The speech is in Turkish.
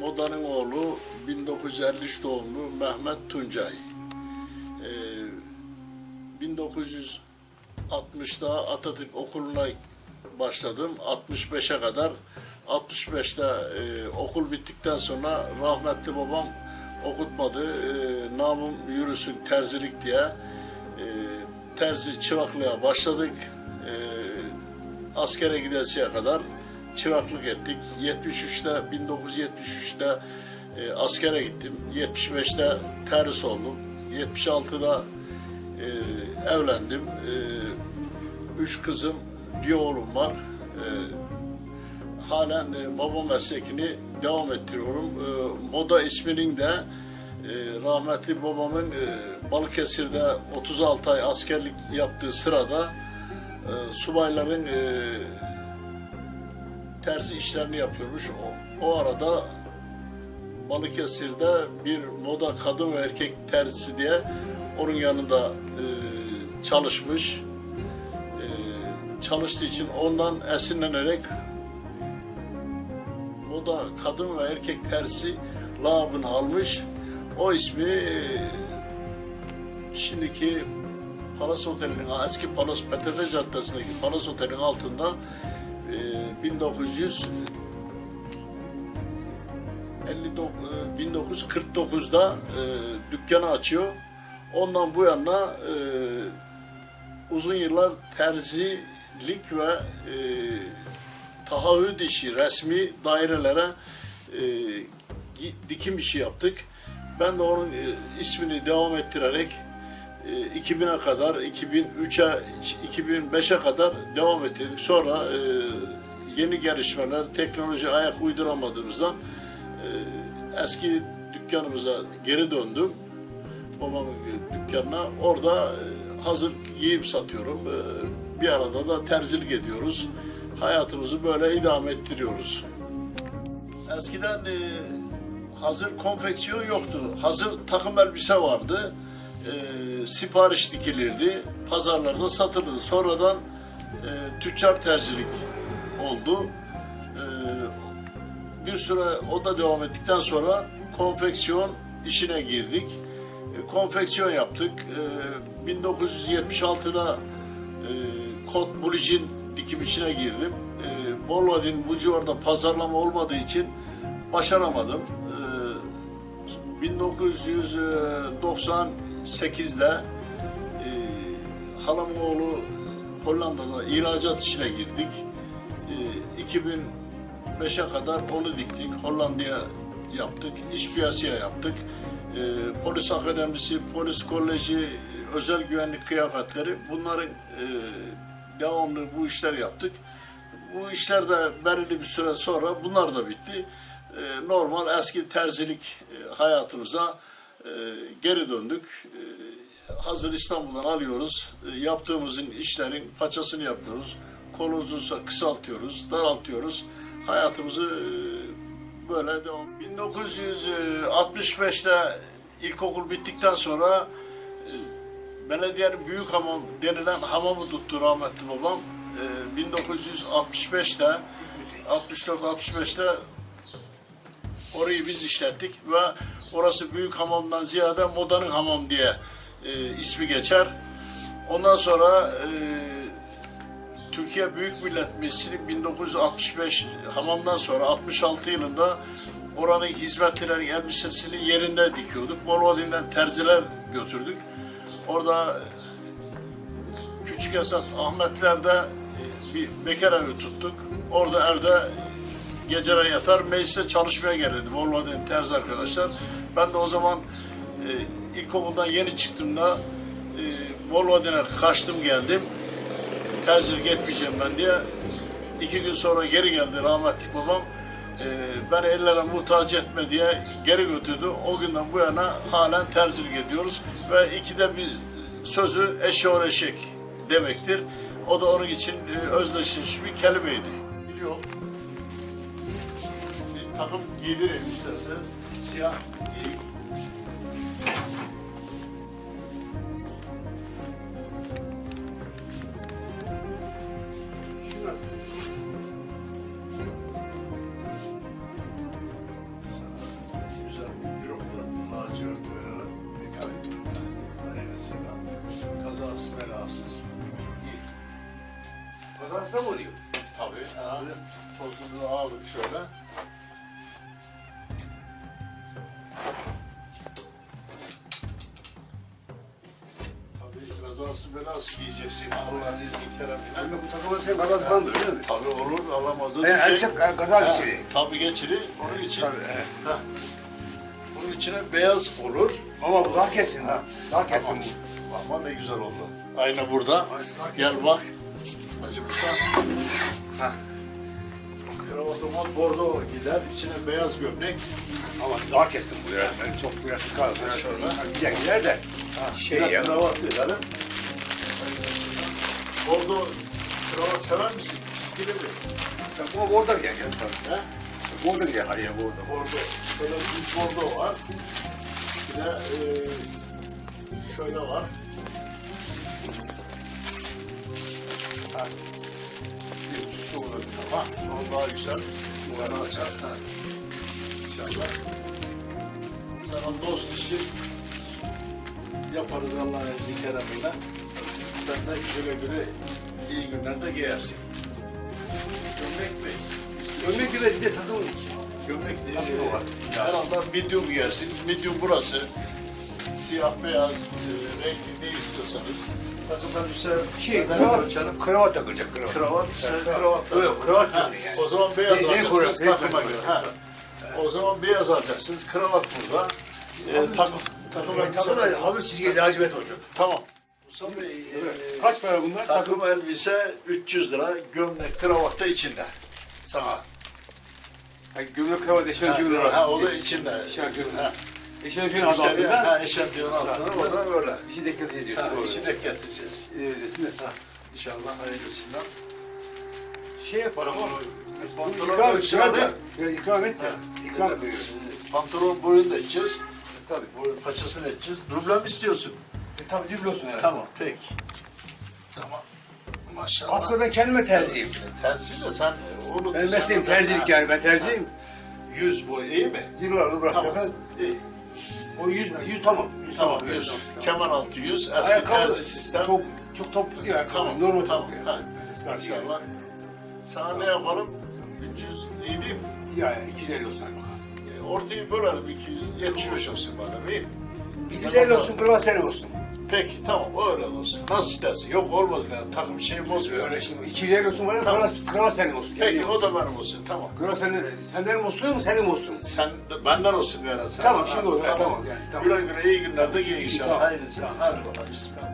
Moda'nın oğlu 1953 doğumlu Mehmet Tuncay. Ee, 1960'da Atatürk Okulu'na başladım. 65'e kadar. 65'te e, okul bittikten sonra rahmetli babam okutmadı. E, namım yürüsün terzilik diye. E, terzi çıraklığa başladık. E, askere gidesiye kadar çıraklık ettik. 73'te 1973'te e, askere gittim. 75'te terhis oldum. 76'da e, evlendim. E, üç kızım, bir oğlum var. E, halen e, baba meslekini devam ettiriyorum. E, Moda isminin de e, rahmetli babamın e, Balıkesir'de 36 ay askerlik yaptığı sırada e, subayların e, terzi işlerini yapıyormuş. O, o arada Balıkesir'de bir moda kadın ve erkek terzisi diye onun yanında e, çalışmış. E, çalıştığı için ondan esinlenerek moda kadın ve erkek terzisi labını almış. O ismi e, şimdiki Palas Oteli'nin, eski Palas PTT Caddesi'ndeki Palas Oteli'nin altında 1900 59 e, 1949'da e, dükkanı açıyor. Ondan bu yana e, uzun yıllar terzilik ve e, tahayyüd işi, resmi dairelere e, dikim işi yaptık. Ben de onun e, ismini devam ettirerek e, 2000'e kadar, 2003'e, 2005'e kadar devam ettirdik. Sonra e, yeni gelişmeler, teknoloji ayak uyduramadığımızdan e, eski dükkanımıza geri döndüm. Babamın dükkanına. Orada e, hazır giyim satıyorum. E, Bir arada da terzilik ediyoruz. Hayatımızı böyle idame ettiriyoruz. Eskiden hazır konfeksiyon yoktu. Hazır takım elbise vardı. Sipariş dikilirdi. Pazarlarda satılırdı. Sonradan tüccar terzilik oldu. E, bir süre o da devam ettikten sonra konfeksiyon işine girdik. E, konfeksiyon yaptık. E, 1976'da e, kot bulijin dikim içine girdim. E, Bolvadin bu civarda pazarlama olmadığı için başaramadım. E, 1998'de e, halamın oğlu Hollanda'da ihracat işine girdik. E, 2005'e kadar onu diktik. Hollanda'ya yaptık. iş piyasaya yaptık. E, polis akademisi, polis koleji, özel güvenlik kıyafetleri bunların e, devamlı bu işler yaptık. Bu işler de belirli bir süre sonra bunlar da bitti. E, normal eski terzilik e, hayatımıza e, geri döndük. Hazır İstanbul'dan alıyoruz. Yaptığımızın işlerin paçasını yapıyoruz. Kol uzunsa kısaltıyoruz, daraltıyoruz. Hayatımızı e, böyle devam. 1965'te ilkokul bittikten sonra e, belediyenin büyük hamam denilen hamamı tuttu rahmetli babam. E, 1965'te 64-65'te orayı biz işlettik ve orası büyük hamamdan ziyade modanın hamam diye e, ismi geçer. Ondan sonra e, Türkiye Büyük Millet Meclisi 1965 hamamdan sonra 66 yılında oranın hizmetlilerin elbisesini yerinde dikiyorduk. Bolvadin'den terziler götürdük. Orada Küçük Esat Ahmetler'de e, bir bekar evi tuttuk. Orada evde geceler yatar, meclise çalışmaya gelirdi Bolvadin terzi arkadaşlar. Ben de o zaman e, ilkokuldan yeni çıktığımda e, Bolvadin'e kaçtım geldim. Terzilik etmeyeceğim ben diye. İki gün sonra geri geldi rahmetli babam. E, beni ellere muhtaç etme diye geri götürdü. O günden bu yana halen terzilik ediyoruz. Ve ikide bir sözü eşeğor eşek demektir. O da onun için e, özdeşleşmiş bir kelimeydi. Biliyor. Bir takım giydireyim istersen. Siyah giy. Hasta mı oluyor? Tabii. Ha. Tozunu alalım şöyle. Tabii kazası belası giyeceksin Allah'ın izni keremiyle. Yani bu takımın sen gazası falandır öyle mi? Tabii olur alamadığın Ben şey. elbise gaza Ha, geçireyim. Tabii geçirir. Onun için. Tabii. Ha. Bunun içine beyaz olur. Ama bu daha kesin. Ha. Daha kesin Tamam. bu. Ama ne güzel oldu. Ayna burada. Gel bak. Ha. Kravatomon bordo gider. içine beyaz gömlek. Ama daha kesin bu ya. Ben çok biraz sıkar. Biraz Şöyle. Ha, Güzel gider de. Şey Bir de ya. kravat verelim. Bordo kravat sever misin? Çizgili mi? Bu orada gel. gel, tabii. He? Orada gel. Hayır burada. Bordo. Şöyle bir bordo var. Bir de eee şöyle var. Ha. Bir şu olur. Ha, şu daha güzel. Sana açar. Ha. İnşallah. Sana dost işi yaparız Allah'ın izniyle keremiyle. Sen de güle güle iyi günlerde giyersin. Gömlek mi? Gömlek gibi bir de takım. Gömlek diye şey var. Herhalde medium giyersiniz. Medium burası. Siyah, beyaz, e, renkli ne istiyorsanız. Takım elbise, Şey, neden kravat, ölçelim? kravat takılacak kravat. Kravat, sen kravat. Yok kravat Ha, takılacak yani. o zaman beyaz Ne- alacaksınız? Ne takıma göre. Ha. O zaman beyaz alacaksınız. Kravat burada. E, takım, takım elbise. Takım da hafif çizgi lacivert olacak. Tamam. Musa Bey, e, Kaç para bunlar? takım elbise 300 lira, gömlek, kravat da içinde. Sana. Ha, gömlek kravat Ha, olarak. ha, o da içinde. Eşantiyon. Ha. Eşantiyon adı Müşteri, altında. ha, eşantiyon altında, o da öyle. İşi dikkat ediyorsun. Ha, doğru. işi de getireceğiz. Öylesine. Ha, İnşallah hayırlısıyla. Şey yapalım. Pantolon İkram et. ölçüsü Biraz de- da. Ya, ikram et de. İkram et. Pantolon boyunu da edeceğiz. Tabii. Boyun paçasını edeceğiz. Duble mi istiyorsun? E, tabii düflossun yani. Tamam, peki. Tamam. Maşallah. Aslında ben kendime terziyim. terzi de sen unut. Benim sen mesleğim terzilik yani. Ben terziyim. Yüz boy iyi mi? Yıllardır bırakacak. Tamam. İyi. O yüz, yüz tamam. Yüz Tamam, yüz. Keman altı yüz. Eski Ayakkabı terzi sistem. Çok, çok toplu ayakkabı. Tamam, Normal tamam. toplu yani. Ha, değil. İnşallah. Sana ne yapalım? 300 iyi değil mi? Ya 250 olsun hadi bakalım. E, Ortayı bölelim 275 olsun madem iyi. 250 olsun, senin olsun. Peki tamam öyle olsun. Nasıl istersin? Yok olmaz yani takım şey bozmuyor. Öyle şimdi 250 olsun bana, Tamam. kravat, kravat senin olsun. Peki o da benim olsun tamam. Kravat senin, senden olsun, senin mi olsun? Sen de, benden olsun yani. Sen Tamam, şimdi olur, tamam, yani, tamam. Güle güle iyi günlerde giyin inşallah. Tamam, Hayırlısı. tamam, Hadi bakalım. Bismillah.